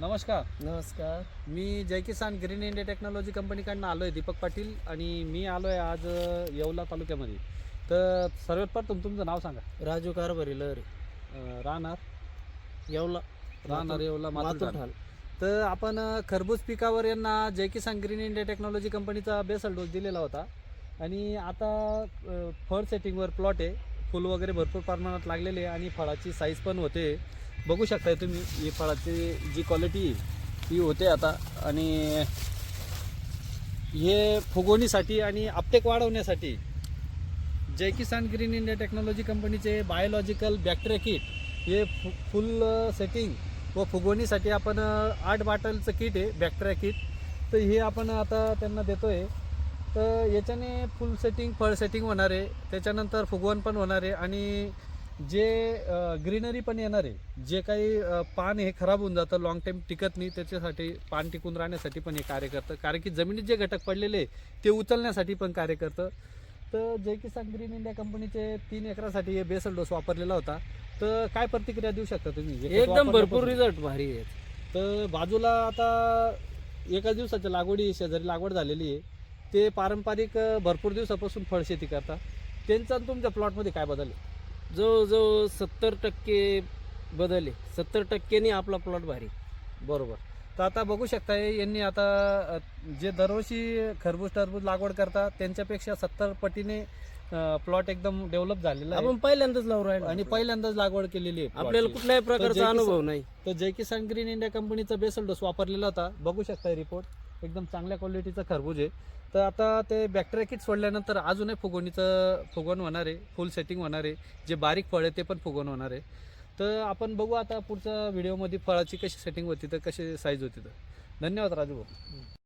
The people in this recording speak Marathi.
नमस्कार. नमस्कार. मी Jai Kisan Green India Technology कंपनीकडनं आलो आहे दीपक पाटील आणि मी आलो आहे आज येवला तालुक्यामध्ये. तर सर्वात प्रथम तुमचं नाव सांगा. राजू कारभारी लहरी. अ, राहणार? येवला. राहणार येवला मातूर तर आपण अ, खरबूज पिकावर यांना Jai Kisan Green India Technology कंपनीचा बेसल डोस दिलेला होता. आणि आता अ, फळ सेटिंगवर प्लॉट आहे. फुल वगैरे भरपूर प्रमाणात लागलेले आहे आणि फळाची साईज पण होते. बघू शकताय तुम्ही ही फळाची जी क्वालिटी ही होते आता. आणि हे फुगवणीसाठी आणि आपटेक वाढवण्यासाठी Jai Kisan Green India Technology कंपनीचे बायोलॉजिकल बॅक्टेरिया किट हे फु फुल सेटिंग uh, व फुगवणीसाठी आपण uh, आठ बाटलचं किट आहे बॅक्टेरिया किट तर हे आपण आता त्यांना देतो आहे तर याच्याने फुल सेटिंग फळ सेटिंग होणार आहे. त्याच्यानंतर फुगवण पण होणार आहे. आणि जे ग्रीनरी पण येणार आहे. जे काही पान हे खराब होऊन जातं लॉंग टाईम टिकत नाही त्याच्यासाठी पान टिकून राहण्यासाठी पण हे कार्य करतं. कारण की जमिनीत जे घटक पडलेले आहे, ते उचलण्यासाठी पण कार्य करतं. तर जय किसान ग्रीन इंडिया कंपनीचे तीन एकरासाठी हे बेसल डोस वापरलेला होता. तर काय प्रतिक्रिया देऊ शकता तुम्ही? एकदम भरपूर? रिझल्ट भारी आहे तर बाजूला आता एका दिवसाच्या लागवडी शेजारी लागवड झालेली आहे. ते पारंपरिक भरपूर दिवसापासून फळशेती करतात. त्यांचा तुमच्या प्लॉटमध्ये काय बदल आहे? जवळजवळ सत्तर टक्के बदल आहे सत्तर टक्क्यांनी आपला प्लॉट भारी. बरोबर. तर आता बघू शकताय यांनी आता जे दरवर्षी खरबूज टरबूज लागवड करतात त्यांच्यापेक्षा सत्तर पटीने प्लॉट एकदम डेव्हलप झालेला आहे. आपण पहिल्यांदाच लावून राहिलो. आणि पहिल्यांदाच लागवड केलेली आहे. आपल्याला. कुठल्याही प्रकारचा अनुभव नाही. तर जय किसान ग्रीन इंडिया कंपनीचा बेसल डोस वापरलेला होता. बघू शकता रिपोर्ट एकदम चांगल्या क्वालिटीचं खरबूज आहे. तर आता ते बॅक्टेरिया किट सोडल्यानंतर अजूनही फुगवणीचं फुगवण होणार आहे. फुल सेटिंग होणार आहे. जे बारीक फळ आहे ते पण फुगवण होणार आहे. तर आपण बघू आता पुढच्या व्हिडिओमध्ये फळाची कशी सेटिंग होती तर कशी साईज होती तर. धन्यवाद राजू भाऊ.